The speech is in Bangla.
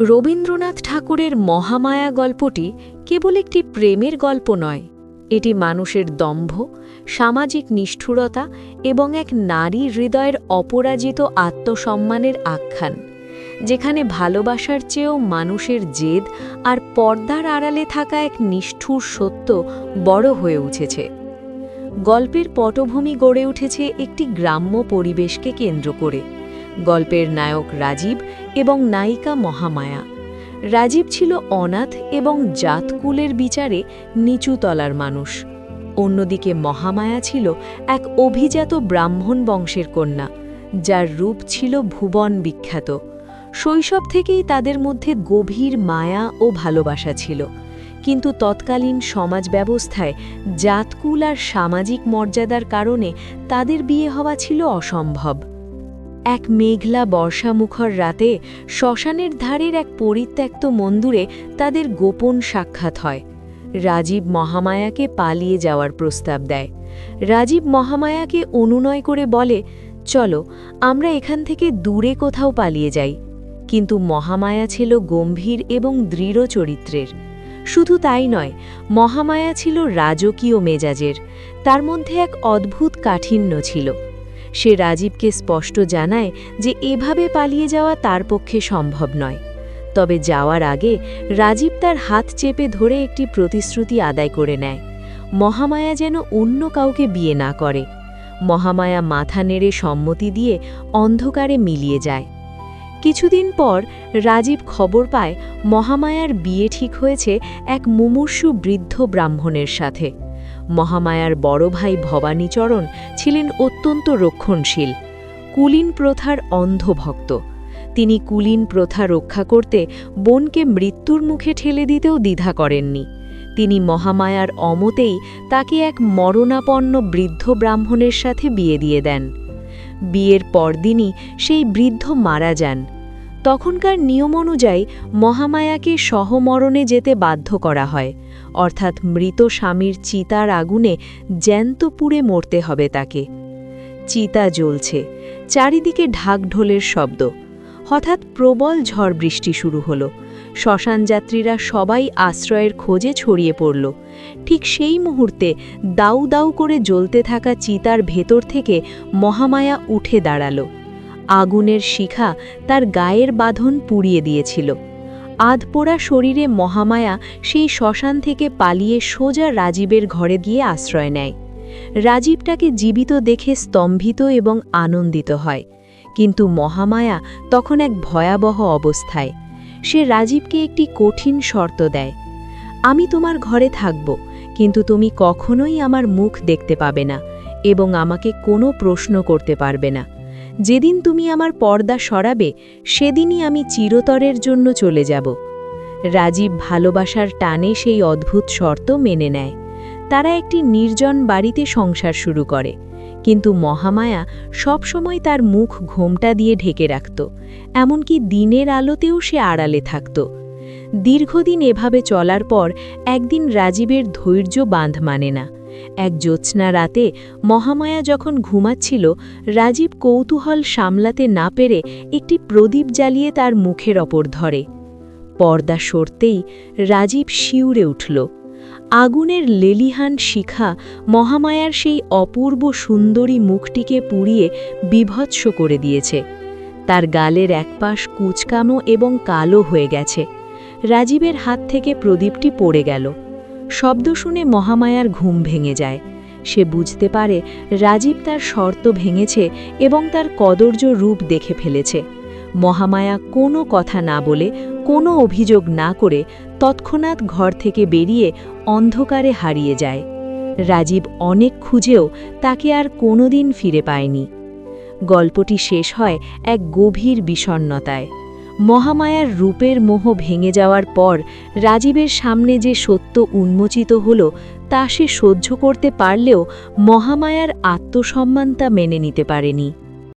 রবীন্দ্রনাথ ঠাকুরের মহামায়া গল্পটি কেবল একটি প্রেমের গল্প নয়, এটি মানুষের দম্ভ, সামাজিক নিষ্ঠুরতা এবং এক নারী হৃদয়ের অপরাজিত আত্মসম্মানের আখ্যান, যেখানে ভালোবাসার চেয়েও মানুষের জেদ আর পর্দার আড়ালে থাকা এক নিষ্ঠুর সত্য বড় হয়ে উঠেছে। গল্পের পটভূমি গড়ে উঠেছে একটি গ্রাম্য পরিবেশকে কেন্দ্র করে। গল্পের নায়ক রাজীব এবং নায়িকা মহামায়া। রাজীব ছিল অনাথ এবং জাতকুলের বিচারে নিচু তলার মানুষ। অন্যদিকে মহামায়া ছিল এক অভিজাত ব্রাহ্মণ বংশের কন্যা, যার রূপ ছিল ভুবন বিখ্যাত। শৈশব থেকেই তাদের মধ্যে গভীর মায়া ও ভালোবাসা ছিল। কিন্তু তৎকালীন সমাজ ব্যবস্থায় জাতকুল আর সামাজিক মর্যাদার কারণে তাদের বিয়ে হওয়া ছিল অসম্ভব। এক মেঘলা বর্ষামুখর রাতে শ্মশানের ধারের এক পরিত্যক্ত মন্দিরে তাদের গোপন সাক্ষাৎ হয়। রাজীব মহামায়াকে পালিয়ে যাওয়ার প্রস্তাব দেয়। রাজীব মহামায়াকে অনুনয় করে বলে, চলো, আমরা এখান থেকে দূরে কোথাও পালিয়ে যাই। কিন্তু মহামায়া ছিল গম্ভীর এবং দৃঢ় চরিত্রের। শুধু তাই নয়, মহামায়া ছিল রাজকীয় মেজাজের। তার মধ্যে এক অদ্ভুত কাঠিন্য ছিল। সে রাজীবকে স্পষ্ট জানায় যে এভাবে পালিয়ে যাওয়া তার পক্ষে সম্ভব নয়। তবে যাওয়ার আগে রাজীব তার হাত চেপে ধরে একটি প্রতিশ্রুতি আদায় করে নেয়। মহামায়া যেন অন্য কাউকে বিয়ে না করে। মহামায়া মাথা নেড়ে সম্মতি দিয়ে অন্ধকারে মিলিয়ে যায়। কিছুদিন পর রাজীব খবর পায় মহামায়ার বিয়ে ঠিক হয়েছে এক মুমূর্ষু বৃদ্ধ ব্রাহ্মণের সাথে। মহামায়ার বড় ভাই ভবানীচরণ ছিলেন অত্যন্ত রক্ষণশীল। কুলীন প্রথার অন্ধভক্ত। তিনি কুলীন প্রথা রক্ষা করতে বোনকে মৃত্যুর মুখে ঠেলে দিতেও দ্বিধা করেননি। তিনি মহামায়ার অমতেই তাকে এক মরণাপন্ন বৃদ্ধ ব্রাহ্মণের সাথে বিয়ে দিয়ে দেন। বিয়ের পরদিনই সেই বৃদ্ধ মারা যান। তখনকার নিয়ম অনুযায়ী মহামায়াকে সহমরণে যেতে বাধ্য করা হয়। অর্থাৎ মৃত স্বামীর চিতার আগুনে জ্যান্ত পুড়ে মরতে হবে তাকে। চিতা জ্বলছে, চারিদিকে ঢাকঢোলের শব্দ। হঠাৎ প্রবল ঝড় বৃষ্টি শুরু হলো। শ্মশানযাত্রীরা সবাই আশ্রয়ের খোঁজে ছড়িয়ে পড়ল। ঠিক সেই মুহূর্তে দাউ দাউ করে জ্বলতে থাকা চিতার ভেতর থেকে মহামায়া উঠে দাঁড়াল। আগুনের শিখা তার গায়ের বাঁধন পুড়িয়ে দিয়েছিল। আধপোড়া শরীরে মহামায়া সেই শ্মশান থেকে পালিয়ে সোজা রাজীবের ঘরে গিয়ে আশ্রয় নেয়। রাজীবটাকে জীবিত দেখে স্তম্ভিত এবং আনন্দিত হয়। কিন্তু মহামায়া তখন এক ভয়াবহ অবস্থায়। সে রাজীবকে একটি কঠিন শর্ত দেয়। আমি তোমার ঘরে থাকব, কিন্তু তুমি কখনোই আমার মুখ দেখতে পাবে না এবং আমাকে কোনো প্রশ্ন করতে পারবে না। যেদিন তুমি আমার পর্দা সরাবে, সেদিনই আমি চিরতরের জন্য চলে যাব। রাজীব ভালোবাসার টানে সেই অদ্ভুত শর্ত মেনে নেয়। তারা একটি নির্জন বাড়িতে সংসার শুরু করে। কিন্তু মহামায়া সবসময় তার মুখ ঘোমটা দিয়ে ঢেকে রাখত, এমনকি দিনের আলোতেও সে আড়ালে থাকত। দীর্ঘদিন এভাবে চলার পর একদিন রাজীবের ধৈর্য বাঁধ মানে না। এক জ্যোৎস্না রাতে মহামায়া যখন ঘুমাচ্ছিল, রাজীব কৌতূহল সামলাতে না পেরে একটি প্রদীপ জ্বালিয়ে তার মুখের ওপর ধরে। পর্দা সরতেই রাজীব শিউরে উঠল। আগুনের লেলিহান শিখা মহামায়ার সেই অপূর্ব সুন্দরী মুখটিকে পুড়িয়ে বিভৎস করে দিয়েছে। তার গালের একপাশ কুচকামো এবং কালো হয়ে গেছে। রাজীবের হাত থেকে প্রদীপটি পড়ে গেল। শব্দ শুনে মহামায়ার ঘুম ভেঙে যায়। সে বুঝতে পারে রাজীব তার শর্ত ভেঙেছে এবং তার কদর্য রূপ দেখে ফেলেছে। মহামায়া কোনো কথা না বলে, কোনো অভিযোগ না করে তৎক্ষণাৎ ঘর থেকে বেরিয়ে অন্ধকারে হারিয়ে যায়। রাজীব অনেক খুঁজেও তাকে আর কোনোদিন ফিরে পায়নি। গল্পটি শেষ হয় এক গভীর বিষণ্নতায় মহামায়ার রূপের মোহ ভেঙে যাওয়ার পর রাজীবের সামনে যে সত্য উন্মোচিত হল, তা সে সহ্য করতে পারলেও মহামায়ার আত্মসম্মান তা মেনে নিতে পারেনি।